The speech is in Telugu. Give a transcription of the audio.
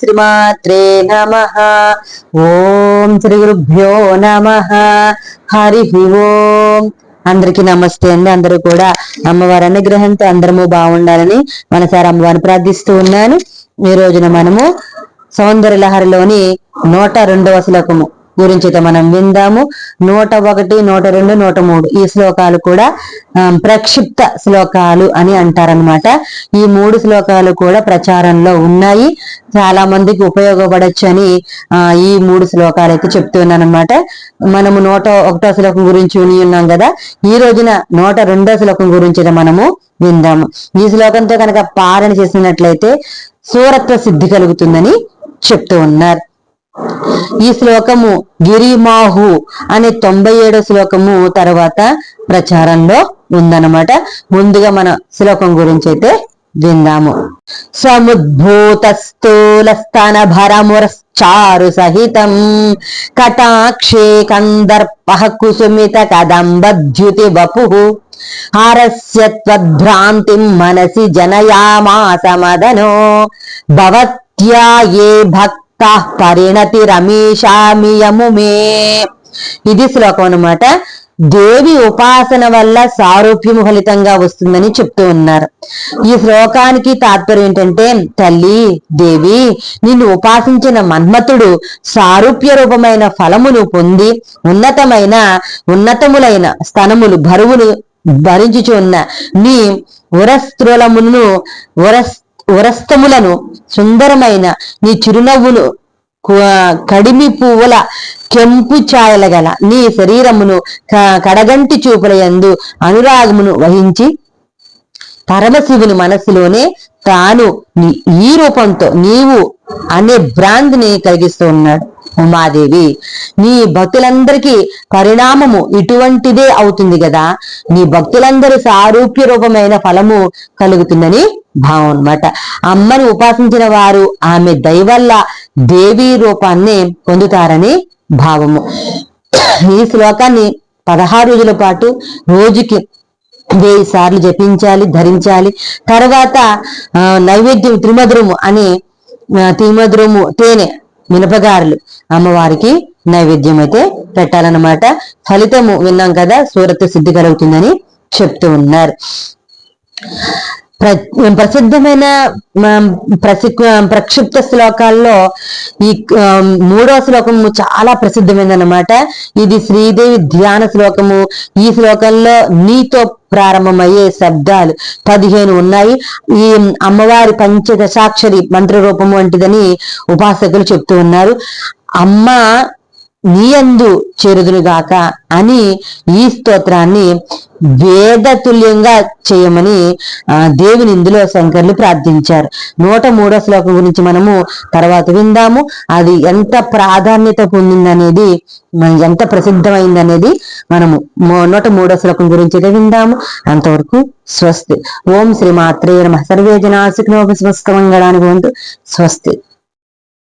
శ్రీమాత్రే నమ ఓం శ్రీ గురుభ్యో నమ హరి ఓం అందరికి నమస్తే అండి. అందరూ కూడా అమ్మవారి అనుగ్రహంతో అందరము బాగుండాలని మనసారి అమ్మవారిని ప్రార్థిస్తూ ఉన్నాను. ఈ రోజున మనము సౌందర్య లహరిలోని నూట రెండవ శ్లోకము. గురించి అయితే మనం విందాము. నూట ఒకటి నూట రెండు నూట మూడు ఈ శ్లోకాలు కూడా ప్రక్షిప్త శ్లోకాలు అని అంటారనమాట ఈ మూడు శ్లోకాలు కూడా ప్రచారంలో ఉన్నాయి. చాలా మందికి ఉపయోగపడచ్చు అని ఈ మూడు శ్లోకాలు అయితే చెప్తున్నాను అనమాట మనము నూట ఒకటో శ్లోకం గురించి విని ఉన్నాం కదా. ఈ రోజున నూట రెండో శ్లోకం గురించి అయితే మనము విందాము. ఈ శ్లోకంతో కనుక పారణ చేసినట్లయితే సూరత్వ సిద్ధి కలుగుతుందని చెప్తూ ఉన్నారు. ఈ శ్లోకము గిరిమాహు అనే తొంభై ఏడో శ్లోకము తర్వాత ప్రచారంలో ఉందన్నమాట. ముందుగా మన శ్లోకం గురించి అయితే విందాము. సముద్భూత స్థూల స్తన భరమురశ్చారు సహితం కటాక్షే కందర్ప కుసుమిత కదంబద్యుతి వపు హరస్యత్వద్భ్రాంతిం మనసి జనయామాస మదనో భవత్యా ఏ భక్తి పరిణతి రమేశామియము మే. ఇది శ్లోకం అన్నమాట. దేవి ఉపాసన వల్ల సారూప్యము ఫలితంగా వస్తుందని చెప్తూ ఉన్నారు. ఈ శ్లోకానికి తాత్పర్యం ఏంటంటే తల్లి దేవి నిన్ను ఉపాసించిన మన్మతుడు సారూప్య రూపమైన ఫలమును పొంది ఉన్నతమైన ఉన్నతములైన స్థనములు బరువును భరించుచున్న నీ ఉరస్త్రులమును ఉరస్ ఉరస్తములను సుందరమైన నీ చిరునవ్వును కడిమి పువ్వుల కెంపు ఛాయల గల నీ శరీరమును క- కడగంటి చూపుల యందు అనురాగమును వహించి పరమశివుని మనస్సులోనే తాను నీ- ఈ రూపంతో నీవు అనే భ్రాంతిని కలిగిస్తూ ఉన్నాడు ఉమాదేవి. నీ భక్తులందరికీ పరిణామము ఇటువంటిదే అవుతుంది కదా నీ భక్తులందరి సారూప్య రూపమైన ఫలము కలుగుతుందని భావం అన్నమాట. అమ్మని ఉపాసించిన వారు ఆమె దయవల్ల దేవీ రూపాన్ని పొందుతారని భావము. ఈ శ్లోకాన్ని పదహారు రోజుల పాటు రోజుకి వెయ్యి సార్లు జపించాలి ధరించాలి. తర్వాత నైవేద్యం త్రిమధురము అని త్రిమధురము తేనె మినపగారులు అమ్మవారికి నైవేద్యం అయితే పెట్టాలన్నమాట. ఫలితము విన్నాం కదా సూరత్ సిద్ధి కలుగుతుందని చెప్తూ ఉన్నారు. ప్రసిద్ధమైన ప్రసి ప్రక్షిప్త శ్లోకాల్లో ఈ మూడో శ్లోకము చాలా ప్రసిద్ధమైనదన్నమాట ఇది శ్రీదేవి ధ్యాన శ్లోకము. ఈ శ్లోకంలో నీతో ప్రారంభమయ్యే శబ్దాలు పదిహేను ఉన్నాయి. ఈ అమ్మవారి పంచదశాక్షరి మంత్ర రూపము వంటిదని ఉపాసకులు చెప్తూ ఉన్నారు. అమ్మ నీయందు చేరుదునుగాక అని ఈ స్తోత్రాన్ని వేదతుల్యంగా చేయమని ఆ, దేవుని ఇందులో శంకర్లు ప్రార్థించారు. నూట మూడో శ్లోకం గురించి మనము తర్వాత విందాము. అది ఎంత ప్రాధాన్యత పొందిందనేది మన ఎంత ప్రసిద్ధమైందనేది మనము నూట మూడో శ్లోకం గురించి విందాము. అంతవరకు స్వస్తి. ఓం శ్రీ మాత్రే నమ. సర్వే జనా సుఖినోపి స్వస్థ స్వస్తి.